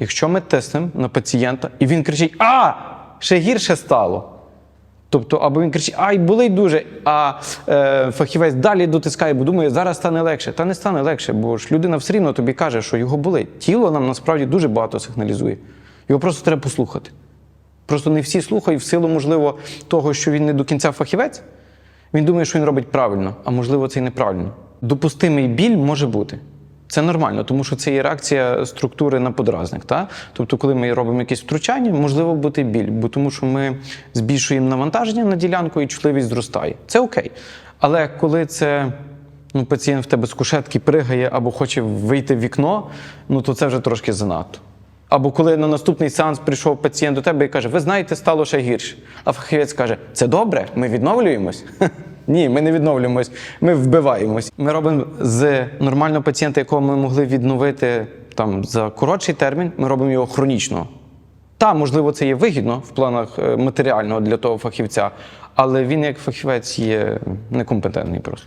Якщо ми тиснемо на пацієнта, і він кричить: А! Ще гірше стало. Тобто, або він кричить, ай, болить дуже, а е, фахівець далі дотискає, бо думає, зараз стане легше. Та не стане легше, бо ж людина все рівно тобі каже, що його болить. Тіло нам насправді дуже багато сигналізує. Його просто треба послухати. Просто не всі слухають в силу, можливо, того, що він не до кінця фахівець. Він думає, що він робить правильно, а можливо, це і неправильно. Допустимий біль може бути. Це нормально, тому що це є реакція структури на подразник. Та? Тобто, коли ми робимо якесь втручання, можливо бути біль, бо тому що ми збільшуємо навантаження на ділянку і чутливість зростає. Це окей. Але коли це ну, пацієнт в тебе з кушетки пригає або хоче вийти в вікно, ну то це вже трошки занадто. Або коли на наступний сеанс прийшов пацієнт до тебе і каже, ви знаєте, стало ще гірше. А фахівець каже, це добре, ми відновлюємось. Ні, ми не відновлюємось, ми вбиваємось. Ми робимо з нормального пацієнта, якого ми могли відновити там за коротший термін, ми робимо його хронічно. Та, можливо, це є вигідно в планах е, матеріального для того фахівця, але він як фахівець є некомпетентний просто.